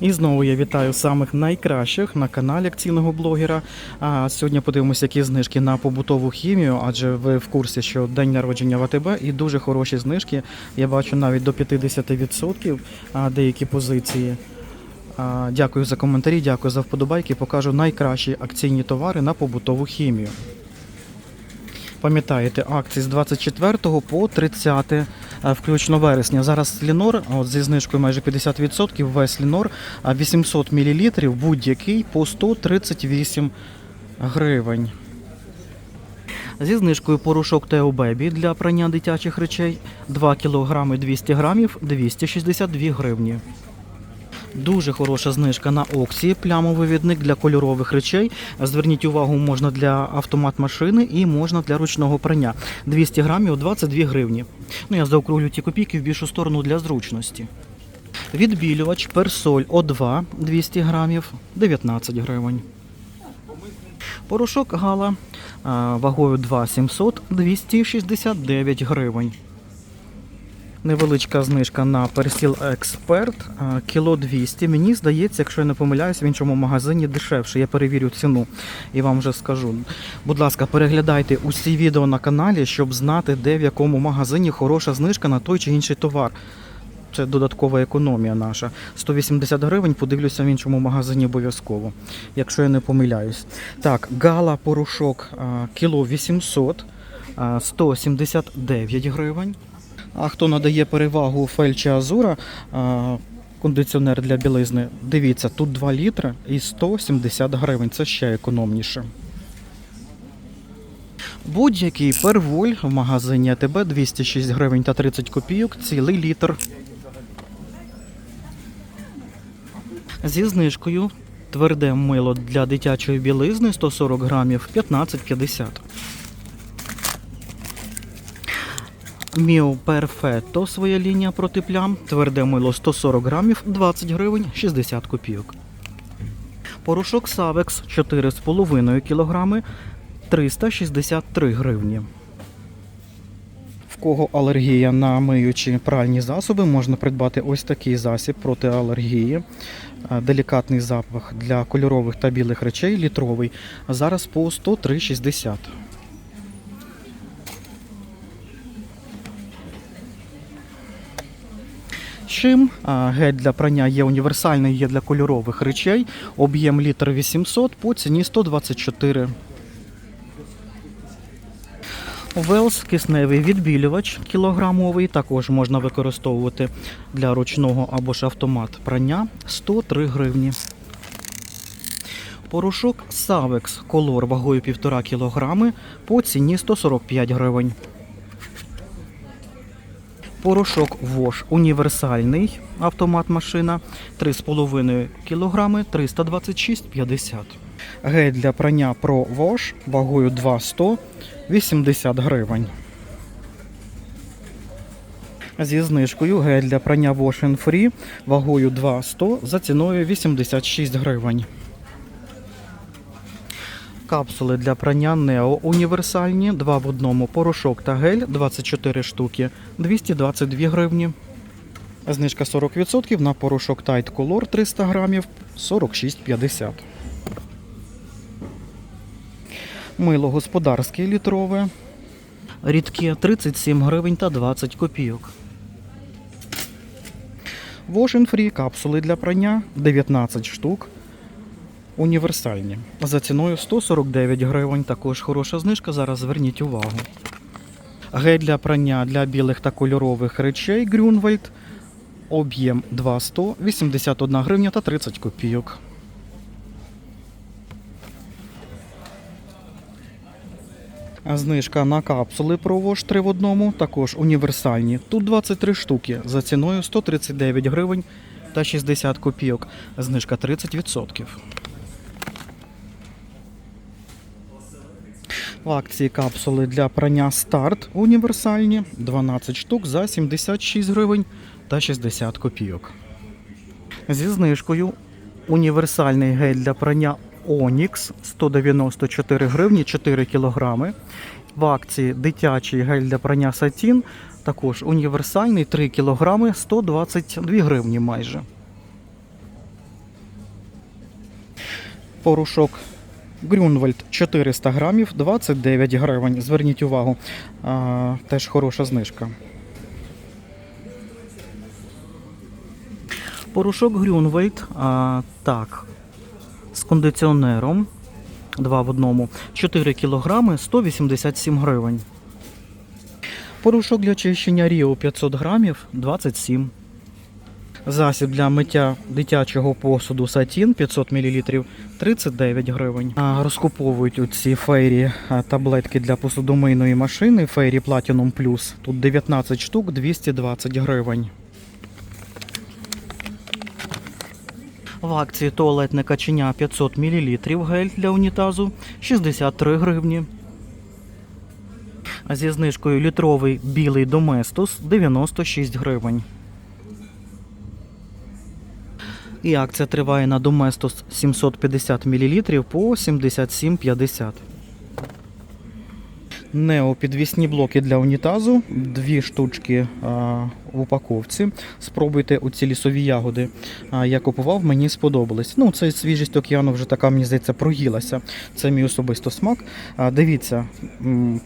І знову я вітаю самих найкращих на каналі акційного блогера. А сьогодні подивимося, які знижки на побутову хімію, адже ви в курсі, що день народження в і дуже хороші знижки. Я бачу навіть до 50% а, деякі позиції. Дякую за коментарі, дякую за вподобайки. Покажу найкращі акційні товари на побутову хімію. Пам'ятаєте, акції з 24 по 30 е, включно вересня. Зараз Лінор, от зі знижкою майже 50%, весь Лінор 800 мл, будь-який по 138 гривень. Зі знижкою порошок Тео Бебі для прання дитячих речей 2 кг 200 грамів 262 гривні. Дуже хороша знижка на Оксі, плямовий відник для кольорових речей. Зверніть увагу, можна для автомат машини і можна для ручного прання. 200 грамів 22 гривні. Ну я заокруглю ті копійки в більшу сторону для зручності. Відбілювач персоль О2 200 грамів 19 гривень. Порошок Гала вагою 2700 269 гривень. Невеличка знижка на персіл Експерт, кіло 200. Мені здається, якщо я не помиляюсь, в іншому магазині дешевше. Я перевірю ціну і вам вже скажу. Будь ласка, переглядайте усі відео на каналі, щоб знати, де в якому магазині хороша знижка на той чи інший товар. Це додаткова економія наша. 180 гривень, подивлюся в іншому магазині обов'язково, якщо я не помиляюсь. Так, гала порошок кіло 800, 179 гривень. А хто надає перевагу Фельчі Азура, кондиціонер для білизни, дивіться, тут 2 літри і 170 гривень. Це ще економніше. Будь-який перволь в магазині АТБ 206 гривень та 30 копійок, цілий літр. Зі знижкою тверде мило для дитячої білизни 140 грамів 15,50. Міо Перфетто своя лінія проти плям. Тверде мило 140 грамів 20 гривень 60 копійок. Порошок Савекс 4,5 кілограми 363 гривні. В кого алергія на миючі пральні засоби, можна придбати ось такий засіб проти алергії. Е, Делікатний запах для кольорових та білих речей літровий. Зараз по 103,60. Чим гель для прання є універсальний, є для кольорових речей. Об'єм літр 800 по ціні 124. Велс кисневий відбілювач кілограмовий також можна використовувати для ручного або ж автомат прання 103 гривні. Порошок Савекс колор вагою 1,5 кг по ціні 145 гривень. Порошок Вош універсальний автомат машина 3,5 кг 326,50. Гель для прання Pro Wash вагою 2,100 80 гривень. Зі знижкою гель для прання Wash Free вагою 2,100 за ціною 86 гривень. Капсули для прання Neo універсальні, 2 в одному порошок та гель 24 штуки 222 гривні. Знижка 40% на порошок Tide Color 300 грамів 46,50. Мило господарське літрове. Рідке 37 гривень та 20 копійок. Wash and Free капсули для прання 19 штук. Універсальні. За ціною 149 гривень. Також хороша знижка. Зараз зверніть увагу. Гель для прання для білих та кольорових речей Grünwald. Об'єм 200, 81 гривня та 30 копійок. Знижка на капсули Провош 3 в одному, також універсальні. Тут 23 штуки за ціною 139 гривень та 60 копійок. Знижка 30%. В акції капсули для прання старт універсальні 12 штук за 76 гривень та 60 копійок. Зі знижкою універсальний гель для прання Onyx 194 гривні 4 кілограми. В акції дитячий гель для прання Сатін також універсальний 3 кілограми 122 гривні майже. Порошок Грюнвальд 400 грамів, 29 гривень. Зверніть увагу, а, теж хороша знижка. Порошок Грюнвальд, а, так, з кондиціонером. Два в одному. 4 кілограми, 187 гривень. Порошок для чищення Ріо 500 грамів, 27. Засіб для миття дитячого посуду Сатін 500 мл 39 гривень. Розкуповують оці фейрі таблетки для посудомийної машини Фейрі Platinum Plus. Тут 19 штук 220 гривень. В акції туалетне каченя 500 мл гель для унітазу 63 гривні. А зі знижкою літровий білий доместос 96 гривень. І акція триває на Доместос 750 мл по 77,50. Нео підвісні блоки для унітазу, дві штучки а, в упаковці. Спробуйте оці лісові ягоди. А, я купував, мені сподобались. Ну, це свіжість океану вже така, мені здається, проїлася. Це мій особисто смак. А, дивіться,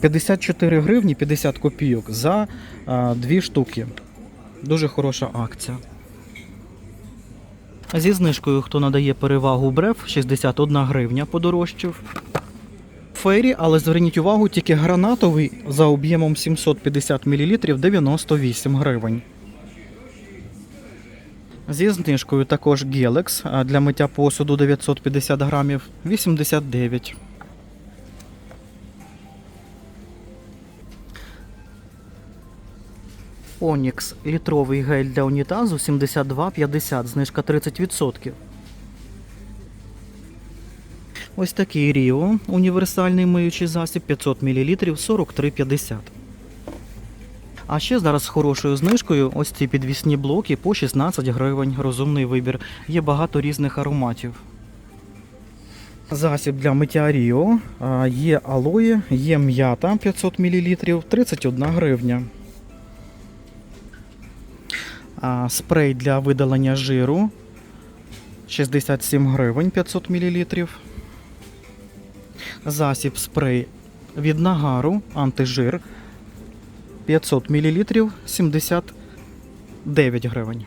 54 гривні 50 копійок за а, дві штуки. Дуже хороша акція. Зі знижкою, хто надає перевагу бреф, 61 гривня подорожчав. Фейрі, але зверніть увагу, тільки гранатовий за об'ємом 750 мл 98 гривень. Зі знижкою також Гелекс для миття посуду 950 грамів 89. Онікс літровий гель для унітазу 72,50, знижка 30%. Ось такий Ріо, універсальний миючий засіб 500 мл 43,50. А ще зараз з хорошою знижкою ось ці підвісні блоки по 16 гривень. Розумний вибір. Є багато різних ароматів. Засіб для миття Ріо. Є алоє, є м'ята 500 мл 31 гривня. Спрей для видалення жиру 67 гривень 500 мл. Засіб спрей від нагару антижир 500 мл 79 гривень.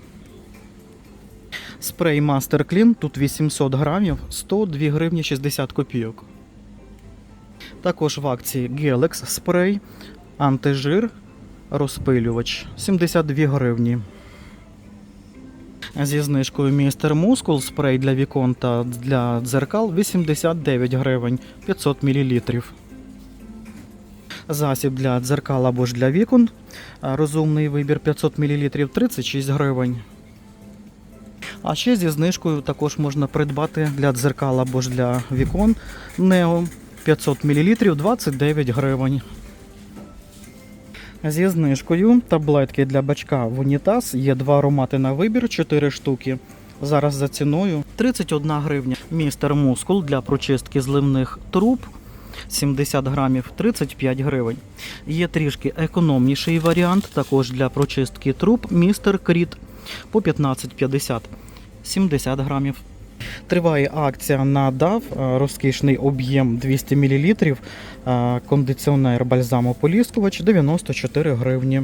Спрей Master Clean тут 800 грамів 102 гривні 60 копійок. Також в акції Gelex спрей антижир розпилювач 72 гривні. Зі знижкою Містер Мускул спрей для вікон та для дзеркал 89 гривень 500 мл. Засіб для дзеркал або ж для вікон. Розумний вибір 500 мл 36 гривень. А ще зі знижкою також можна придбати для дзеркал або ж для вікон Нео 500 мл 29 гривень. Зі знижкою таблетки для бачка в унітаз є два аромати на вибір, 4 штуки. Зараз за ціною 31 гривня. Містер Мускул для прочистки зливних труб 70 грамів 35 гривень. Є трішки економніший варіант, також для прочистки труб Містер Кріт по 15,50 70 грамів. Триває акція на DAV, е, розкішний об'єм 200 мл, е, кондиціонер бальзамополіскувач 94 гривні.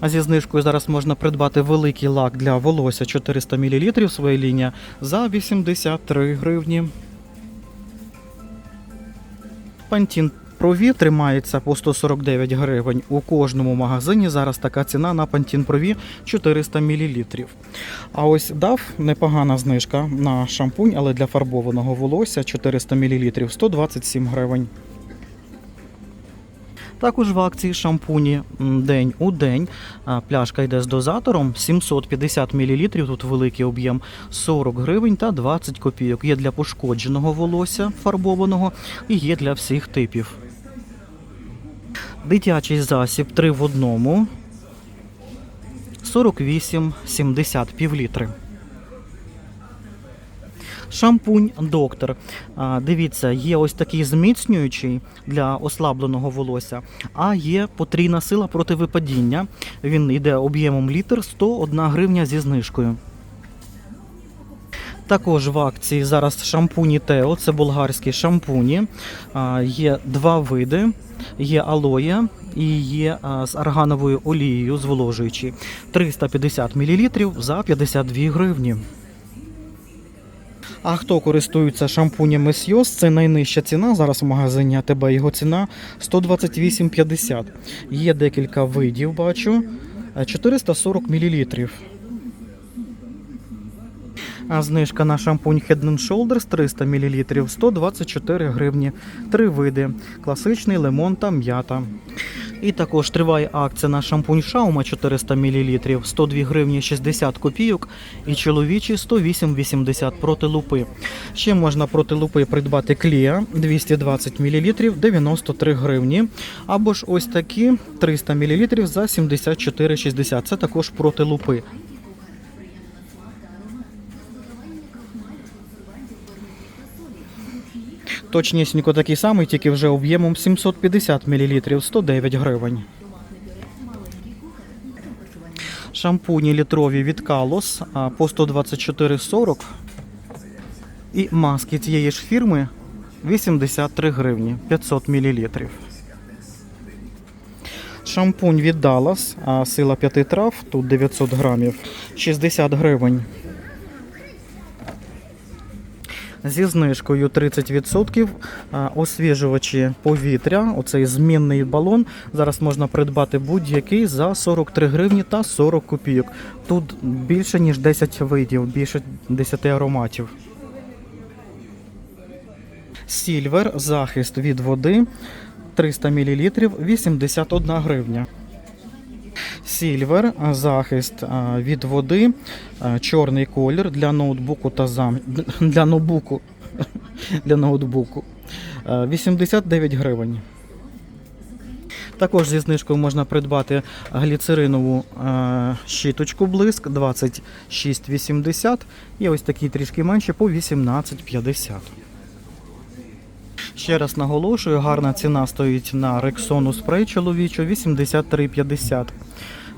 А зі знижкою зараз можна придбати великий лак для волосся 400 мл своєї лінії за 83 гривні. Пантін Прові тримається по 149 гривень. У кожному магазині зараз така ціна на Pantene Прові 400 мл. А ось дав непогана знижка на шампунь, але для фарбованого волосся 400 мл 127 гривень. Також в акції шампуні день у день. Пляшка йде з дозатором 750 мл, тут великий об'єм 40 гривень та 20 копійок. Є для пошкодженого волосся фарбованого і є для всіх типів. Дитячий засіб 3 в одному 48,70 півлітри. Шампунь доктор. Дивіться, є ось такий зміцнюючий для ослабленого волосся, а є потрійна сила проти випадіння. Він йде об'ємом літр 101 гривня зі знижкою. Також в акції зараз шампуні Тео, це болгарські шампуні. Є два види: є алоє і є з аргановою олією зволожуючі. 350 мл за 52 гривні. А хто користується шампунями Сйоз, це найнижча ціна зараз в магазині АТБ. Його ціна 128,50. Є декілька видів, бачу. Е, 440 мл. А знижка на шампунь Head and Shoulders 300 мл 124 гривні. Три види: класичний, лимон та м'ята. І також триває акція на шампунь Шаума 400 мл 102 гривні 60 копійок і чоловічі 108,80 проти лупи. Ще можна проти лупи придбати клія 220 мл 93 гривні. Або ж ось такі 300 мл за 74,60. Це також проти лупи. Точнісінько такий самий, тільки вже об'ємом 750 мл 109 гривень. Шампуні літрові від Калос по 124,40. І маски цієї ж фірми 83 гривні 500 мл. Шампунь від Dallas, сила 5 трав, тут 900 грамів, 60 гривень. Зі знижкою 30% освіжувачі повітря, оцей змінний балон. Зараз можна придбати будь-який за 43 гривні та 40 копійок. Тут більше ніж 10 видів, більше 10 ароматів. Сільвер, захист від води 300 мл 81 гривня. Сільвер, захист від води, чорний колір для ноутбуку та зам... для ноутбуку. для ноутбуку. 89 гривень. Також зі знижкою можна придбати гліцеринову е, щіточку блиск 26,80 і ось такі трішки менші по 18,50. Ще раз наголошую, гарна ціна стоїть на Рексону спрей чоловічу 83,50.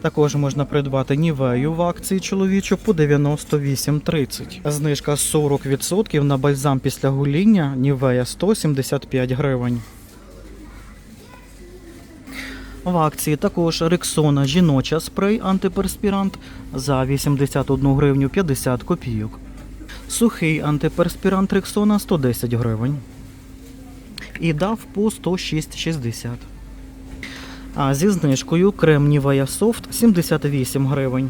Також можна придбати Нівею в акції чоловічу по 98,30. Знижка 40% на бальзам після гуління Нівея 175 гривень. В акції також Рексона жіноча спрей антиперспірант за 81 гривню 50 копійок. Сухий антиперспірант Рексона 110 гривень. І дав по 106,60. А зі знижкою крем Soft 78 гривень.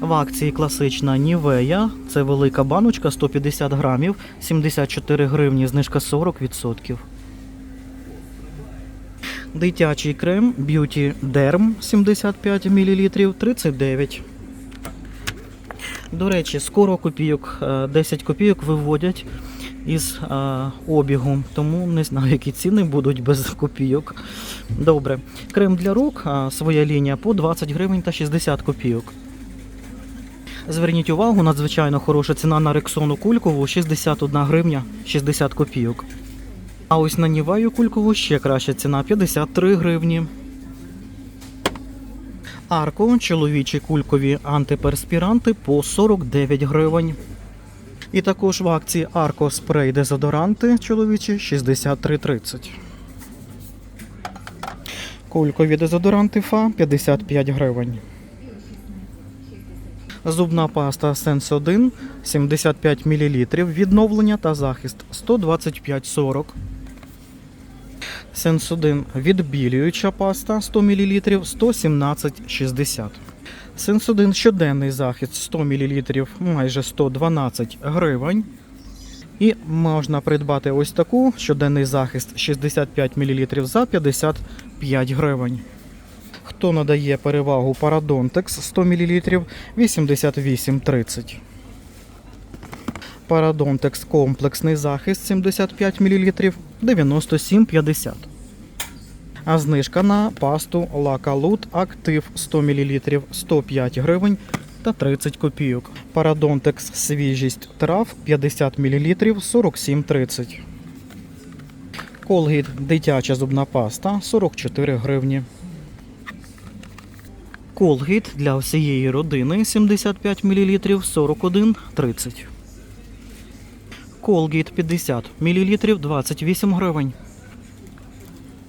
В акції класична Нівея. Це велика баночка 150 грамів, 74 гривні, знижка 40%. Дитячий крем Beauty Derm 75 мл 39. До речі, скоро копійок, е, 10 копійок виводять із е, обігу, тому не знаю, які ціни будуть без копійок. Добре. Крем для рук, е, своя лінія по 20 гривень та 60 копійок. Зверніть увагу, надзвичайно хороша ціна на Рексону кулькову 61 гривня 60 копійок. А ось на Ніваю кулькову ще краща ціна 53 гривні. Арко чоловічі кулькові антиперспіранти по 49 гривень. І також в акції Арко спрей дезодоранти чоловічі 63,30. Кулькові дезодоранти Фа 55 гривень. Зубна паста Sense 1 75 мл відновлення та захист 125,40. Sense 1 відбілююча паста 100 мл 117,60. 1 щоденний захист 100 мл майже 112 гривень. І можна придбати ось таку щоденний захист 65 мл за 55 гривень. Хто надає перевагу Parodontex 100 мл 88,30. Parodontex комплексний захист 75 мл 97,50. А знижка на пасту Лакалут Актив 100 мл 105 гривень та 30 копійок. Parodontex свіжість трав 50 мл 47,30. Colgate дитяча зубна паста 44 гривні. Колгейт для всієї родини 75 мл 41,30. Колгейт 50 мл 28 гривень.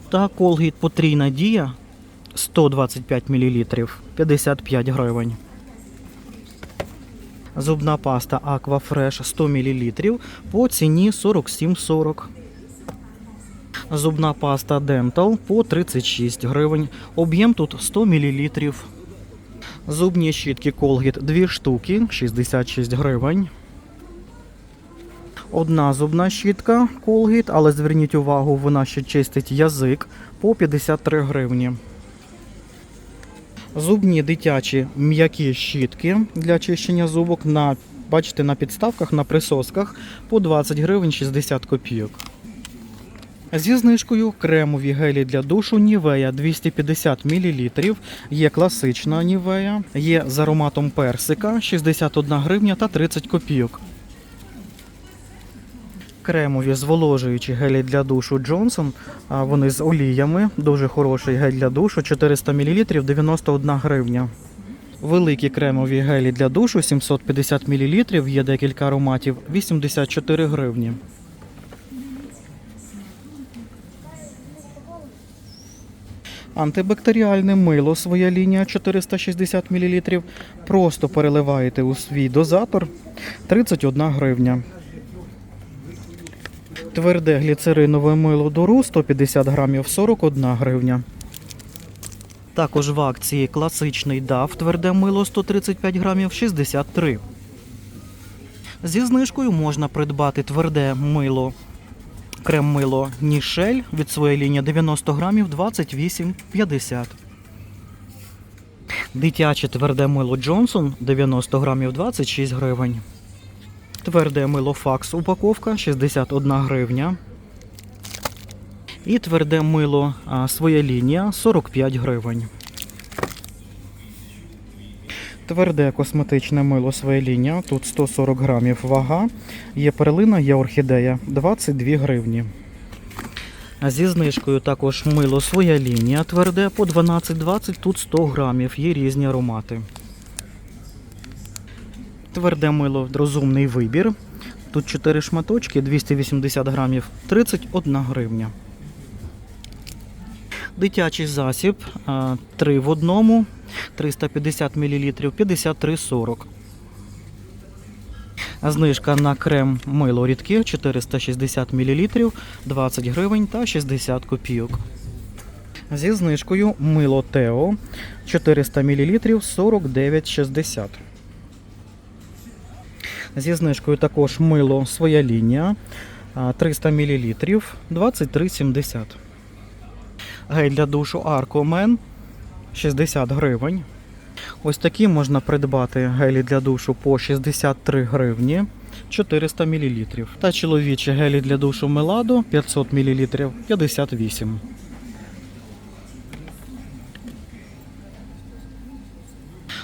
Та Колгейт потрійна дія 125 мл 55 гривень. Зубна паста Aquafresh 100 мл по ціні 47,40. Зубна паста Dental по 36 гривень. Об'єм тут 100 мл. Зубні щітки Colgate 2 штуки 66 гривень. Одна зубна щітка Colgate, але зверніть увагу, вона ще чистить язик по 53 гривні. Зубні дитячі м'які щітки для чищення зубок на, бачите, на підставках, на присосках по 20 гривень 60 копійок. Зі знижкою кремові гелі для душу Нівея 250 мл. Є класична Нівея, є з ароматом персика 61 гривня та 30 копійок. Кремові зволожуючі гелі для душу Джонсон. Вони з оліями. Дуже хороший гель для душу 400 мл 91 гривня. Великі кремові гелі для душу 750 мл. Є декілька ароматів 84 гривні. Антибактеріальне мило, своя лінія 460 мл. Просто переливаєте у свій дозатор 31 гривня. Тверде гліцеринове мило дуру 150 грамів 41 гривня. Також в акції класичний DAF тверде мило 135 грамів 63. Зі знижкою можна придбати тверде мило крем-мило Нішель від своєї лінії 90 грамів 28,50. Дитяче тверде мило Джонсон 90 грамів 26 гривень. Тверде мило Факс упаковка 61 гривня. І тверде мило а, своя лінія 45 гривень. Тверде косметичне мило своя лінія. Тут 140 грамів вага. Є перлина, є орхідея 22 гривні. Зі знижкою також мило своя лінія тверде по 12,20, тут 100 грамів, є різні аромати. Тверде мило розумний вибір. Тут 4 шматочки, 280 грамів, 31 гривня. Дитячий засіб 3 в одному, 350 мл, 53,40. Знижка на крем мило рідке 460 мл, 20 гривень та 60 копійок. Зі знижкою мило Тео 400 мл 49,60. Зі знижкою також мило своя лінія 300 мл 23,70. Гель для душу Аркомен 60 гривень. Ось такі можна придбати гелі для душу по 63 гривні 400 мл. Та чоловічі гелі для душу Меладо 500 мл 58.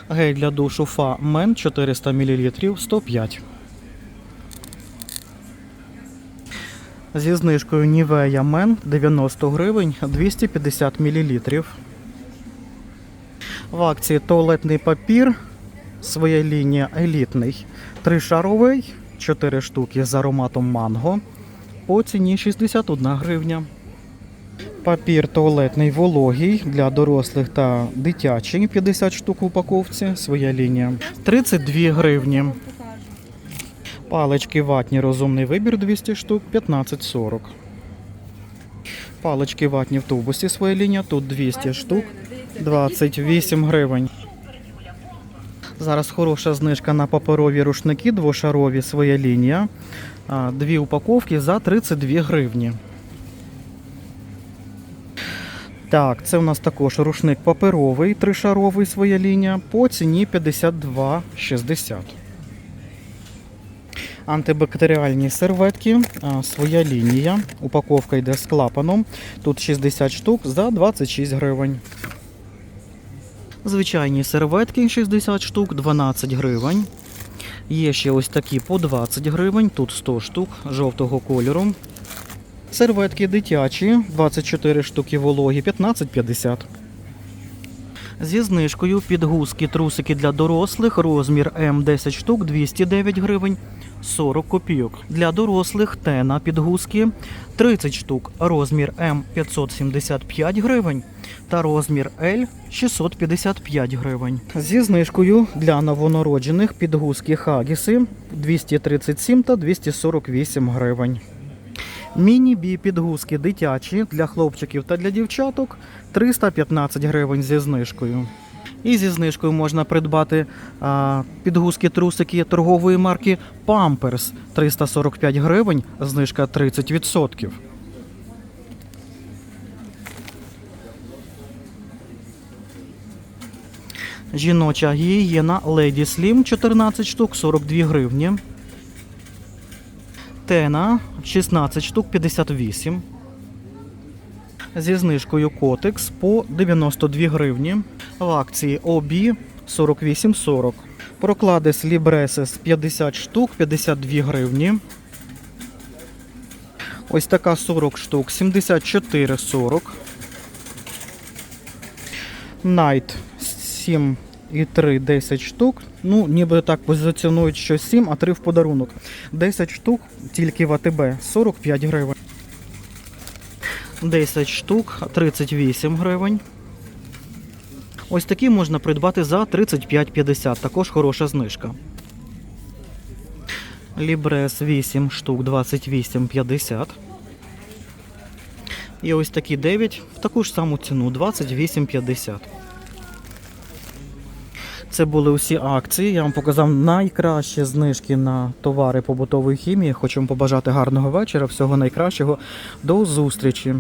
Гель для душу Фа Мен 400 мл 105. Зі знижкою Нівея Мен 90 гривень 250 мл. В акції туалетний папір. Своя лінія елітний. Тришаровий, 4 штуки з ароматом манго. По ціні 61 гривня. Папір туалетний вологий для дорослих та дитячий 50 штук в упаковці. Своя лінія. 32 гривні. Палички ватні розумний вибір 200 штук 15,40. Палички ватні в тубусі своя лінія. Тут 200 штук 28 гривень. Зараз хороша знижка на паперові рушники двошарові своя лінія. Дві упаковки за 32 гривні. Так, це у нас також рушник паперовий, тришаровий своя лінія по ціні 52,60. Антибактеріальні серветки, своя лінія. Упаковка йде з клапаном. Тут 60 штук за 26 гривень. Звичайні серветки 60 штук, 12 гривень. Є ще ось такі по 20 гривень, тут 100 штук жовтого кольору. Серветки дитячі, 24 штуки вологі, 15,50. Зі знижкою підгузки трусики для дорослих, розмір М 10 штук 209 гривень. 40 копійок. Для дорослих тена підгузки 30 штук, розмір М 575 гривень та розмір L 655 гривень. Зі знижкою для новонароджених підгузки Хагіси 237 та 248 гривень. Міні-бі підгузки дитячі для хлопчиків та для дівчаток 315 гривень зі знижкою. І зі знижкою можна придбати а, підгузки трусики торгової марки Pampers 345 гривень, знижка 30%. Жіноча гігієна Lady Slim 14 штук 42 гривні. Тена 16 штук 58. Зі знижкою Котекс по 92 гривні. В акції OB 48,40. Прокладис Libreses 50 штук 52 гривні. Ось така 40 штук 74,40. Night 7 і 3 10 штук. Ну, ніби так позиціонують, що 7, а 3 в подарунок. 10 штук тільки в АТБ 45 гривень. 10 штук 38 гривень. Ось такі можна придбати за 35,50. Також хороша знижка. Лібрес 8 штук 28,50. І ось такі 9 в таку ж саму ціну 28,50. Це були усі акції. Я вам показав найкращі знижки на товари побутової хімії. Хочу вам побажати гарного вечора, всього найкращого. До зустрічі!